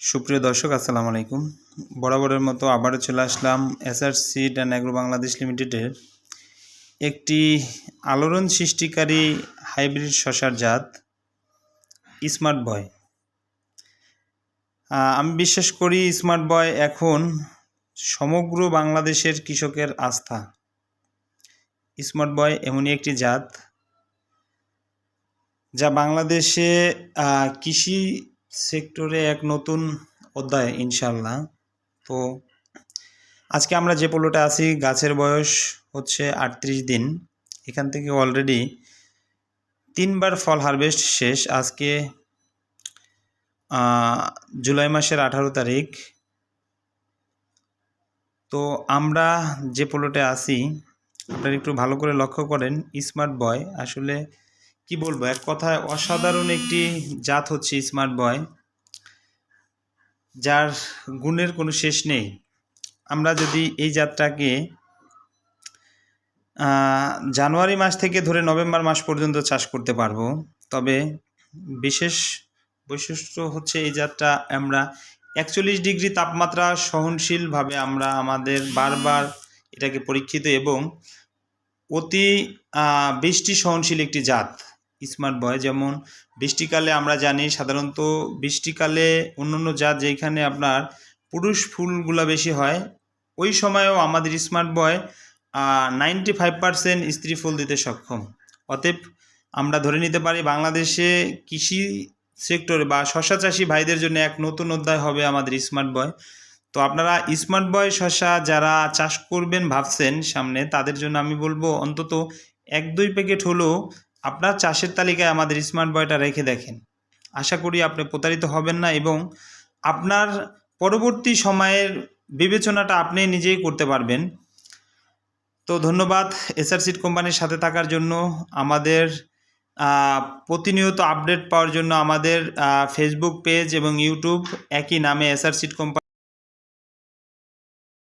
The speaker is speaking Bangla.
সুপ্রিয় দর্শক, আসসালামু আলাইকুম। বরাবরের মতো আবারও চলে আসলাম SR seed and agro Bangladesh লিমিটেডের একটি আলোড়ন সৃষ্টিকারী হাইব্রিড শশার জাত, স্মার্ট বয়। আমি বিশ্বাস করি স্মার্ট বয় এখন সমগ্র বাংলাদেশের কৃষকের আস্থা। স্মার্ট বয় এমনই একটি জাত যা বাংলাদেশে কৃষি সেক্টরে এক নতুন অধ্যায় ইনশাল্লাহ তো আজকে আমরা যে পোলোটা আছি, গাছের বয়স হচ্ছে আটত্রিশ দিন। এখান থেকে অলরেডি তিনবার ফল হারভেস্ট শেষ। আজকে জুলাই মাসের আঠারো তারিখ। তো আমরা যে পোলোটে আছি, আপনারা একটু ভালো করে লক্ষ্য করেন। স্মার্ট বয়, আসলে কি বলব? এক কথায় অসাধারণ একটি জাত হচ্ছে স্মার্ট বয় যার গুণের কোনো শেষ নেই। আমরা যদি এই জাতটাকে জানুয়ারি মাস থেকে ধরে নভেম্বর মাস পর্যন্ত চাষ করতে পারব, তবে বিশেষ বৈশিষ্ট্য হচ্ছে এই জাতটা আমরা একচল্লিশ ডিগ্রি তাপমাত্রা সহনশীলভাবে আমরা আমাদের বারবার এটাকে পরীক্ষিত এবং অতি বৃষ্টি সহনশীল একটি জাত। স্মার্ট বয় যেমন বৃষ্টিকালে আমরা জানি সাধারণত বৃষ্টিকালে অন্যান্য জাত যেখানে আপনার পুরুষ ফুলগুলো বেশি হয়, ওই সময়েও আমাদের smart boy ninety five percent স্ত্রী ফুল দিতে সক্ষম। অতএব আমরা ধরে নিতে পারি বাংলাদেশে কৃষি সেক্টরে বা শশা চাষি ভাইদের জন্য এক নতুন অধ্যায় হবে আমাদের স্মার্ট বয় তো আপনারা স্মার্ট বয় শশা যারা চাষ করবেন ভাবছেন সামনে, তাদের জন্য আমি বলব অন্তত এক দুই প্যাকেট হলেও আপনার চাষের তালিকায় আমাদের স্মার্ট বয়টা রেখে দেখেন। আশা করি আপনি প্রতারিত হবেন না এবং আপনার পরবর্তী সময়ের বিবেচনাটা আপনি নিজেই করতে পারবেন। তো ধন্যবাদ এসআর সিড কোম্পানির সাথে থাকার জন্য। আমাদের প্রতিনিয়ত আপডেট পাওয়ার জন্য আমাদের ফেসবুক পেজ এবং ইউটিউব একই নামে এসআর সিড কোম্পানি